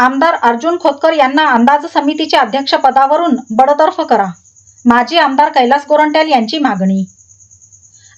आमदार अर्जुन खोतकर यांना अंदाज समितीच्या अध्यक्षपदावरून बडतर्फ करा. माजी आमदार कैलास गोरंट्याल यांची मागणी.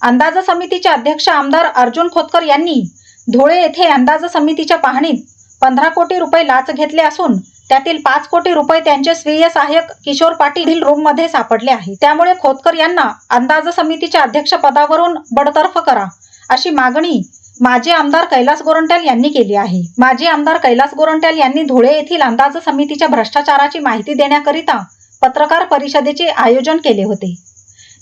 अंदाज समितीचे अध्यक्ष आमदार अर्जुन खोतकर यांनी धुळे येथे अंदाज समितीच्या पाहणीत पंधरा कोटी रुपये लाच घेतले असून त्यातील पाच कोटी रुपये त्यांचे स्वीय सहाय्यक किशोर पाटील रूममध्ये सापडले आहे. त्यामुळे खोतकर यांना अंदाज समितीच्या अध्यक्षपदावरून बडतर्फ करा अशी मागणी माजी आमदार कैलास गोरंट्याल यांनी केली आहे. माजी आमदार कैलास गोरंट्याल यांनी धुळे येथील अंदाज समितीच्या भ्रष्टाचाराची माहिती देण्याकरिता पत्रकार परिषदेचे आयोजन केले होते.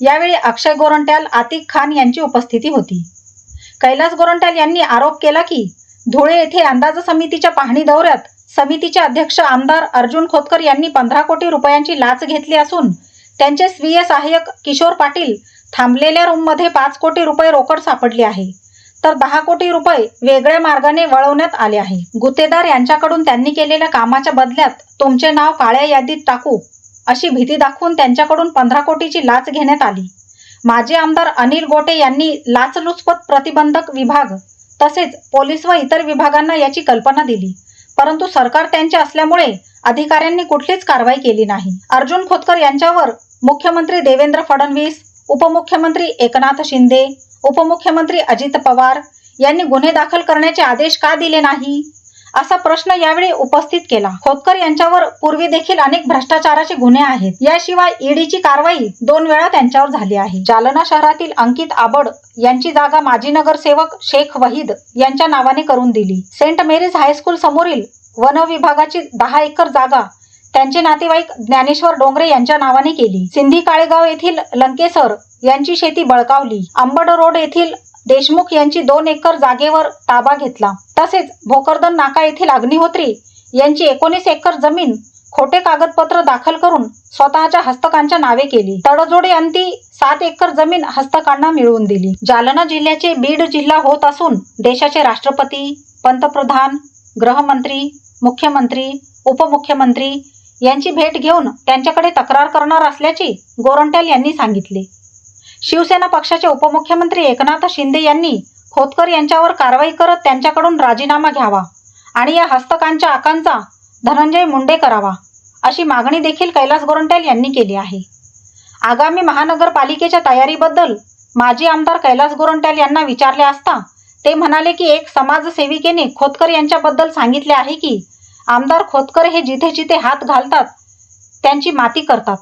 यावेळी अक्षय गोरंट्याल आतिक खान यांची उपस्थिती होती. कैलास गोरंट्याल यांनी आरोप केला की धुळे येथे अंदाज समितीच्या पाहणी दौऱ्यात समितीचे अध्यक्ष आमदार अर्जुन खोतकर यांनी पंधरा कोटी रुपयांची लाच घेतली असून त्यांचे स्वीय सहाय्यक किशोर पाटील थांबलेल्या रूममध्ये पाच कोटी रुपये रोकड सापडली आहे. तर दहा कोटी रुपये वेगळ्या मार्गाने वळवण्यात आले आहे. गुत्तेदार यांच्याकडून त्यांनी केलेल्या कामाच्या बदल्यात तुमचे नाव काळ्या यादीत टाकू अशी भीती दाखवून त्यांच्याकडून पंधरा कोटीची लाच घेण्यात आली. माजी आमदार अनिल गोटे यांनी लाचलुचपत प्रतिबंधक विभाग तसेच पोलीस व इतर विभागांना याची कल्पना दिली. परंतु सरकार त्यांचे असल्यामुळे अधिकाऱ्यांनी कुठलीच कारवाई केली नाही. अर्जुन खोतकर यांच्यावर मुख्यमंत्री देवेंद्र फडणवीस उपमुख्यमंत्री एकनाथ शिंदे उपमुख्यमंत्री अजित पवार यांनी गुन्हे दाखल करण्याचे आदेश का दिले नाही? असा प्रश्न यावेळी उपस्थित केला. खोतकर यांच्यावर पूर्वी देखील अनेक भ्रष्टाचाराचे गुन्हे आहेत. याशिवाय ईडीची कारवाई दोन वेळा त्यांच्यावर झाली आहे. जालना शहरातील अंकित आबड यांची जागा माजी नगरसेवक शेख वहीद यांच्या नावाने करून दिली. सेंट मेरीज हायस्कूल समोरील वन विभागाची दहा एकर जागा त्यांचे नातेवाईक ज्ञानेश्वर डोंगरे यांच्या नावाने केली. सिंधी काळेगाव येथील लंकेसर यांची शेती बळकावली. आंबड रोड येथील देशमुख यांची दोन एकर जागेवर ताबा घेतला. तसेच भोकरदन नाका येथील अग्निहोत्री यांची एकोणीस एकर जमीन खोटे कागदपत्र दाखल करून स्वतःच्या हस्तकांच्या नावे केली. तडजोडे अंती सात एकर जमीन हस्तकांना मिळवून दिली. जालना जिल्ह्याचे बीड जिल्हा होत असून देशाचे राष्ट्रपती पंतप्रधान गृहमंत्री मुख्यमंत्री उपमुख्यमंत्री यांची भेट घेऊन त्यांच्याकडे तक्रार करणार असल्याचे गोरंट्याल यांनी सांगितले. शिवसेना पक्षाचे उपमुख्यमंत्री एकनाथ शिंदे यांनी खोतकर यांच्यावर कारवाई करत त्यांच्याकडून राजीनामा घ्यावा आणि या हस्तकांच्या आकांचा धनंजय मुंडे करावा अशी मागणी देखील कैलास गोरंट्याल यांनी केली आहे. आगामी महानगरपालिकेच्या तयारीबद्दल माजी आमदार कैलास गोरंट्याल यांना विचारले असता ते म्हणाले की एक समाजसेविकेने खोतकर यांच्याबद्दल सांगितले आहे की आमदार खोतकर हे जिथे जिथे हात घालतात त्यांची माती करतात.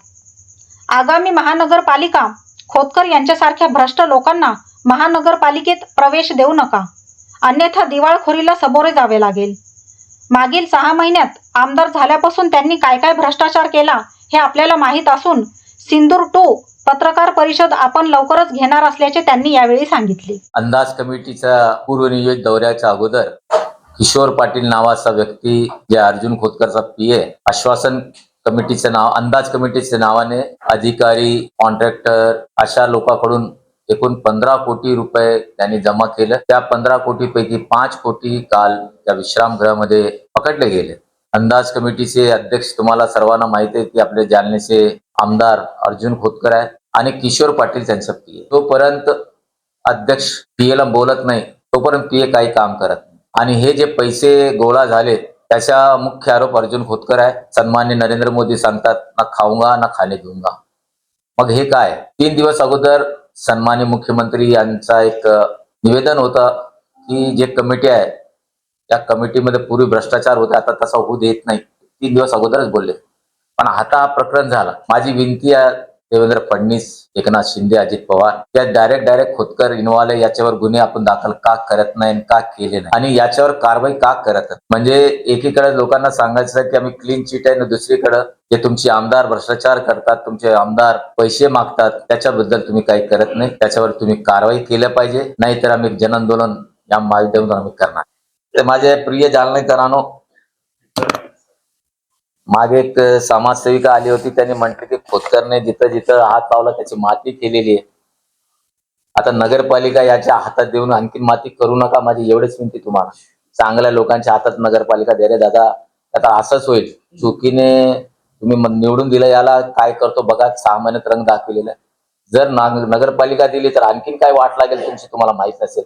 आगामी महानगरपालिका खोतकर यांच्यासारख्या भ्रष्ट लोकांना महानगरपालिकेत प्रवेश देऊ नका. अन्यथा दिवाळखोरीला समोरे जावे लागेल. मागील सहा महिन्यात आमदार झाल्यापासून त्यांनी काय काय भ्रष्टाचार केला हे आपल्याला माहीत असून सिंदूर टू पत्रकार परिषद आपण लवकरच घेणार असल्याचे त्यांनी यावेळी सांगितले. अंदाज कमिटीच्या पूर्वनियोजित दौऱ्याच्या अगोदर किशोर पाटील नावाचा व्यक्ती जे अर्जुन खोतकरचा पी आश्वासन कमिटीचं नाव अंदाज कमिटीच्या नावाने अधिकारी कॉन्ट्रॅक्टर अशा लोकांकडून एकूण पंधरा कोटी रुपये त्यांनी जमा केलं. त्या पंधरा कोटी पैकी पाच कोटी काल त्या विश्रामगृहामध्ये पकडले गेले. अंदाज कमिटीचे अध्यक्ष तुम्हाला सर्वांना माहिती आहे की आपले जालनेचे आमदार अर्जुन खोतकर आहे आणि किशोर पाटील त्यांचा पीए तोपर्यंत अध्यक्ष पीएला बोलत नाही तोपर्यंत पीए काही काम करत नाही. आणि हे जे पैसे गोळा झाले त्याचा मुख्य आरोप अर्जुन खोतकर आहे. सन्मान्य नरेंद्र मोदी सांगतात ना खाऊंगा ना खाणे देऊंगा मग हे काय? तीन दिवस अगोदर सन्मान्य मुख्यमंत्री यांचा एक निवेदन होतं की जे कमिटी आहे त्या कमिटीमध्ये पूर्वी भ्रष्टाचार होते आता तसा होऊ देत नाही. तीन दिवस अगोदरच बोलले. पण आता हा प्रकरण झाला. माझी विनंती आहे देवेंद्र फडणवीस एकनाथ शिंदे अजित पवार या डायरेक्ट डायरेक्ट खोतकर इन्व्हॉल्व याच्यावर गुन्हे आपण दाखल का करत नाही आणि का केले नाही? आणि याच्यावर कारवाई का करत म्हणजे एकीकडे लोकांना सांगायचं की आम्ही क्लीन चिट आहे आणि दुसरीकडे जे तुमचे आमदार भ्रष्टाचार करतात तुमचे आमदार पैसे मागतात त्याच्याबद्दल तुम्ही काही करत नाही. त्याच्यावर तुम्ही कारवाई केल्या पाहिजे. नाहीतर आम्ही जनआंदोलन या माध्यमातून आम्ही करणार. माझे प्रिय जालनेकरांनो मागे एक समाजसेविका आली होती. त्यांनी म्हटलं की खोतकरने जिथं जिथं हात लावला त्याची माती केलेली आहे. आता नगरपालिका याच्या हातात देऊन आणखी माती करू नका माझी एवढीच विनंती तुम्हाला. चांगल्या लोकांच्या हातात नगरपालिका दे रे दादा. आता असंच होईल. चुकीने तुम्ही निवडून दिलं याला काय करतो बघा. सहा महिन्यात रंग दाखविलेला आहे. जर नगरपालिका दिली तर आणखीन काय वाट लागेल तुमची? तुम्हाला माहीत नसेल.